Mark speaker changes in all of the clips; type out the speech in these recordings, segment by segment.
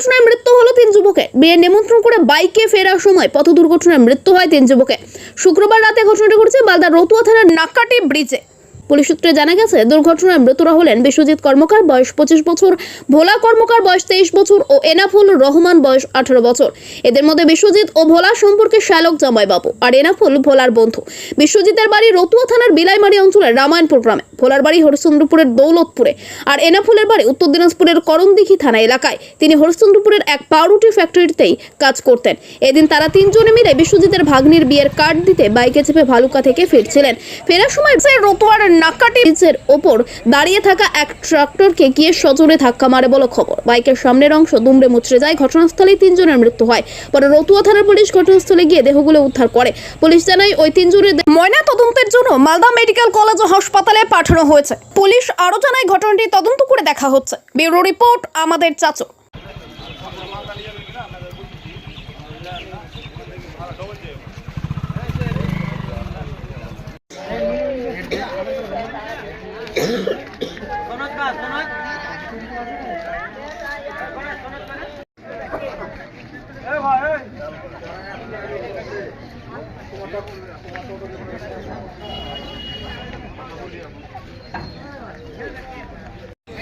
Speaker 1: দুর্ঘটনায় মৃত্যু হলো তিন যুবকের বিয়ের নিমন্ত্রণ করে বাইকে ফেরার সময় পথ দুর্ঘটনায় মৃত্যু হয় তিন যুবকের শুক্রবার রাতে ঘটনাটি ঘটেছে মালদার রতুয়া থানার নাকাটি ব্রিজে। পুলিশ সূত্রে জানা গেছে, দুর্ঘটনায় মৃতরা হলেন বিশ্বজিৎ কর্মকার, বয়স পঁচিশ বছর, ভোলা কর্মকার, বয়স তেইশ বছর ও এনাফুল রহমান, বয়স আঠারো বছর। এদের মধ্যে বিশ্বজিৎ ও ভোলা সম্পর্কে শ্যালক জামাইবাবু আর এনাফুল ভোলার বন্ধু। বিশ্বজিতের বাড়ি রতুয়া থানার বিলাইমারি অঞ্চলের রামায়ণপুর গ্রামে। ভোলার বাড়ি হরিশ্চন্দ্রপুরের দৌলতপুরে আর এনাফুলের বাড়ি উত্তর দিনাজপুরের করণদিঘি থানা এলাকায়। তিনি হরিশ্চন্দ্রপুরের এক পাউরুটি ফ্যাক্টরিতেই কাজ করতেন। এদিন তারা তিনজনে মিলে বিশ্বজিতের ভাগ্নির বিয়ের কার্ড দিতে বাইকে চেপে ভালুকা থেকে ফিরছিলেন। ফেরার সময় রতুয়ার নাকাটি ব্রিজের ওপর দাঁড়িয়ে থাকা এক ট্রাক্টরকে গিয়ে সজোরে ধাক্কা মারে বলে খবর। বাইকের সামনের অংশ দুমড়ে মুচড়ে যায়। ঘটনাস্থলেই তিনজনের মৃত্যু হয়। পরে রতুয়া থানার পুলিশ ঘটনাস্থলে গিয়ে দেহগুলো উদ্ধার করে। পুলিশ জানায়, ওই তিনজনের ময়না তদন্তের জন্য মালদা মেডিকেল কলেজ ও হাসপাতালে পাঠানো হয়েছে। পুলিশ আরও জানায়, ঘটনাটি তদন্ত করে দেখা হচ্ছে। ব্যুরো রিপোর্ট, আমাদের চাচো।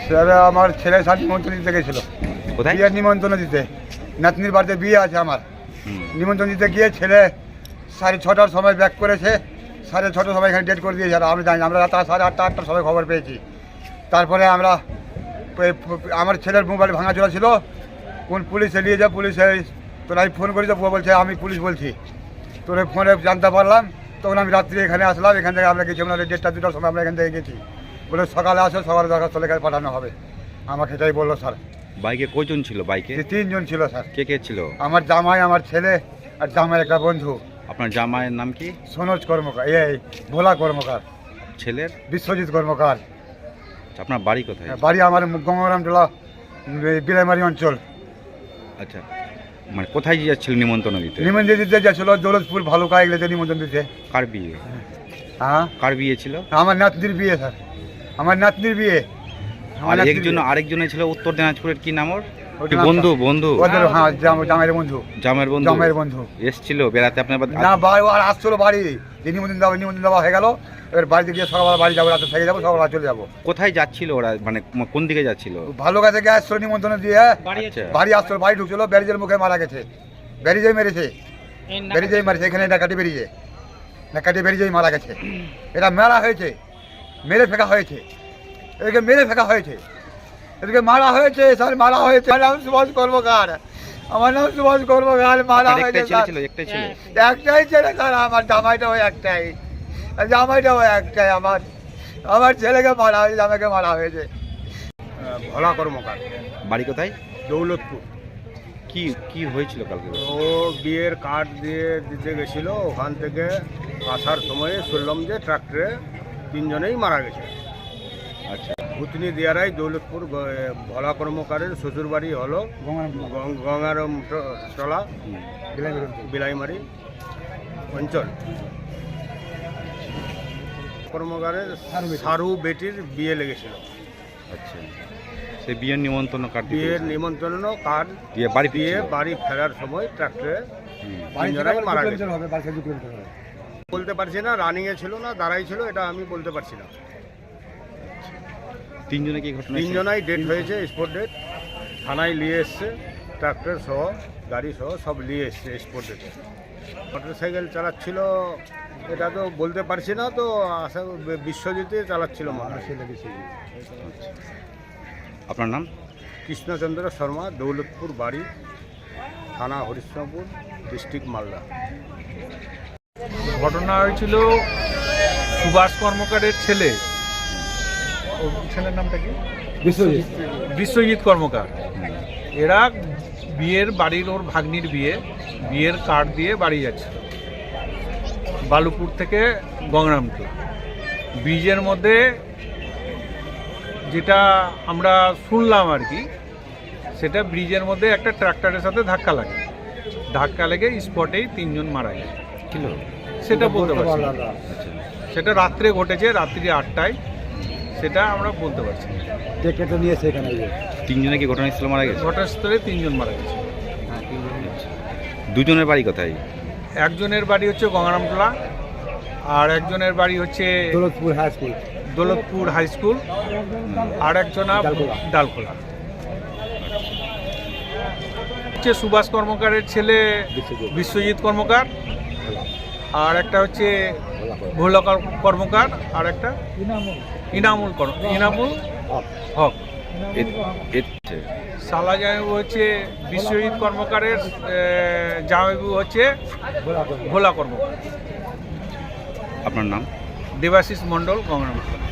Speaker 2: স্যার আমার ছেলে সাথে নিমন্ত্রণ দিতে গেছিল।
Speaker 3: কোথায়?
Speaker 2: বিয়ের নিমন্ত্রণ দিতে। নাতনির বাড়িতে বিয়ে আছে আমার। নিমন্ত্রণ দিতে গিয়ে ছেলে সাড়ে ছটার সময় ব্যাক করেছে। সাড়ে ছটার সময় এখানে ডেট করে দিয়েছে। আর আমি জানি। আমরা রাত সাড়ে আটটা আটটার সময় খবর পেয়েছি। তারপরে আমরা আমার ছেলের মোবাইল ভাঙাচোরা ছিল। কোন পুলিশে নিয়ে যা পুলিশে তোরা আমি ফোন করি তো বউ বলছে আমি পুলিশ বলছি। তোর ফোনে জানতে পারলাম। তখন আমি রাত্রি এখানে আসলাম। এখান থেকে আমরা গেছি আমরা ডেটটা দুটার সময় আমরা এখান থেকে গেছি। বলে সকালে আসো সকালে দরকার চলে গেলে পাঠানো হবে। আমাকে এটাই বলল স্যার।
Speaker 3: বাইকে কয়জন ছিল বাইকে?
Speaker 2: তিনজন ছিল স্যার।
Speaker 3: কে কে ছিল?
Speaker 2: আমার জামাই আমার ছেলে আর জামাই একটা বন্ধু।
Speaker 3: আপনার জামাইয়ের নাম কি?
Speaker 2: সনোজ কর্মকার এই ভোলা কর্মকার।
Speaker 3: ছেলের?
Speaker 2: বিশ্বজিৎ কর্মকার।
Speaker 3: আপনার বাড়ি কোথায়?
Speaker 2: বাড়ি আমার গঙ্গারাম টোলা বিলাইমারি অঞ্চল।
Speaker 3: আচ্ছা মানে কোথায় যাচ্ছিল নিমন্ত্রণ দিতে?
Speaker 2: নিমন্ত্রণ দিতে যাচ্ছিল দৌলতপুর ভালুকা এগুলোতে নিমন্ত্রণ দিতে।
Speaker 3: কার বিয়ে?
Speaker 2: হ্যাঁ।
Speaker 3: কার বিয়ে ছিল?
Speaker 2: আমার নাতনির বিয়ে স্যার। আমার নাতনির বিয়ে। আমার
Speaker 3: একজন। আরেকজনের ছিল উত্তর দিনাজপুরের কি নাম ওর? বন্ধু বন্ধু।
Speaker 2: ওদের হ্যাঁ জাম- জামাইয়ের বন্ধু।
Speaker 3: জামের বন্ধু।
Speaker 2: জামাইয়ের বন্ধু।
Speaker 3: এসছিল বেড়াতে আপনার বাড়ি-
Speaker 2: না বাড়ি আর আসছিল বাড়ি। যে নিমন্ত্রণ দেওয়া নিমন্ত্রণ দেওয়া হয়ে গেল। এবার বাড়িতে গিয়ে সকালবেলা বাড়ি যাব রাতে থেকে যাব সকালবেলা চলে যাব।
Speaker 3: কোথায় যাচ্ছিল ওরা? মানে কোন দিকে যাচ্ছিল?
Speaker 2: ভালো কাছে গিয়ে আসছিল নিমন্ত্রণ দিয়ে।
Speaker 3: আচ্ছা।
Speaker 2: বাড়ি আসছিল বাড়ি ঢুকছিল ব্যারিজের মুখে মারা গেছে। ব্যারিজেই মেরেছে। ব্যারিজেই মেরেছে এখানে ডাকাটি বেরিয়ে ডাকাটি বেরিয়েই মারা গেছে। এটা মেলা হয়েছে। মেরে ফেঁকা হয়েছে। এদিকে মেরে ফেঁকা হয়েছে। এদিকে মারা হয়েছে স্যার মারা হয়েছে। আমার নাম সুভাষ কর্মকার। আমার নাম সুভাষ কর্মকার মারা হয়েছে
Speaker 3: একটাই ছেলে
Speaker 2: স্যার।
Speaker 3: ছিল একটাই ছিল।
Speaker 2: একটাই আমার জামাইটাও আর জামাইটাও একটাই আমার। আমার ছেলেকে মারা হয়েছে জামাইকে মারা হয়েছে। ভোলা কর্মকার।
Speaker 3: বাড়ি কোথায়?
Speaker 2: দৌলতপুর।
Speaker 3: কি কি হয়েছিল কালকে?
Speaker 4: ও বিয়ের কার্ড দিয়ে দিতে গেছিল ওখান থেকে আসার সময় শুনলাম যে ট্রাক্টরে তিনজনেই মারা গেছে।
Speaker 3: আচ্ছা।
Speaker 4: ভূতনি দিয়ারাই দৌলতপুর ভলা কর্মকারের শ্বশুরবাড়ি হলো গঙ্গারাম ট- টলা বিলাইমারি অঞ্চল। কর্মকারের সারু বেটির বিয়ে লেগেছিল।
Speaker 3: আচ্ছা। সে বিয়ের নিমন্ত্রণ কার্ড
Speaker 4: বিয়ের নিমন্ত্রণ কার্ড
Speaker 3: দিয়ে বাড়ি
Speaker 4: দিয়ে বাড়ি ফেরার সময় ট্রাক্টরে মারা গেছে। বলতে পারছি না রানিংয়ে ছিল না দাঁড়াই ছিল এটা আমি বলতে পারছি না।
Speaker 3: তিনজনে কি ঘটনা
Speaker 4: তিনজনাই ডেট হয়েছে স্পট ডেট থানায় নিয়ে এসছে ট্রাক্টর সহ গাড়ি সহ সব নিয়ে এসছে স্পট ডেটে মোটরসাইকেল চালাচ্ছিল এটা তো বলতে পারছি না তো আশা বিশ্বজিতে চালাচ্ছিল হয়।
Speaker 3: আপনার নাম?
Speaker 4: কৃষ্ণচন্দ্র শর্মা দৌলতপুর বাড়ি থানা হরিশ্চন্দ্রপুর ডিস্ট্রিক্ট মালদা।
Speaker 5: ঘটনা হয়েছিল সুভাষ কর্মকারের ছেলে। ছেলের নামটা কি? বিশ্বজিৎ। বিশ্বজিৎ কর্মকার। এরা বিয়ের বাড়ির ওর ভাগ্নির বিয়ে বিয়ের কার্ড দিয়ে বাড়ি যাচ্ছিল বালুপুর থেকে গঙ্গরামটোলা ব্রিজের মধ্যে যেটা আমরা শুনলাম আর কি সেটা ব্রিজের মধ্যে একটা ট্রাক্টরের সাথে ধাক্কা লাগে। ধাক্কা লেগে স্পটেই তিনজন মারা যায়
Speaker 3: কিলো?
Speaker 5: সেটা বলতে পারছি না।
Speaker 3: আচ্ছা।
Speaker 5: সেটা রাত্রে ঘটেছে রাত্রি আটটায়। সেটা আমরা বলতে পারছি না।
Speaker 2: কে কেটে নিয়েছে এখানে
Speaker 3: তিনজনে কি ঘটনাস্থলে মারা গেছে?
Speaker 5: ঘটনাস্থলে তিনজন মারা গেছে।
Speaker 3: দুজনের বাড়ি কোথায়?
Speaker 5: একজনের বাড়ি হচ্ছে গঙ্গারামটোলা আর একজনের বাড়ি হচ্ছে
Speaker 2: Daulatpur high school.
Speaker 5: Daulatpur high school আর একজনা
Speaker 2: ডালখোলা।
Speaker 5: ডালখোলা। হচ্ছে সুভাষ কর্মকারের ছেলে
Speaker 2: বিশ্বজিৎ।
Speaker 5: বিশ্বজিৎ কর্মকার আর একটা হচ্ছে ভোলা কর- কর্মকার আর একটা ইনামুল ইনামুল হক। হচ্ছে বিশ্বজিৎ কর্মকারের জামাইবু হচ্ছে ভোলা কর্মকার।
Speaker 3: আপনার নাম?
Speaker 5: দেবাশিস মণ্ডল গঙ্গারামটোলা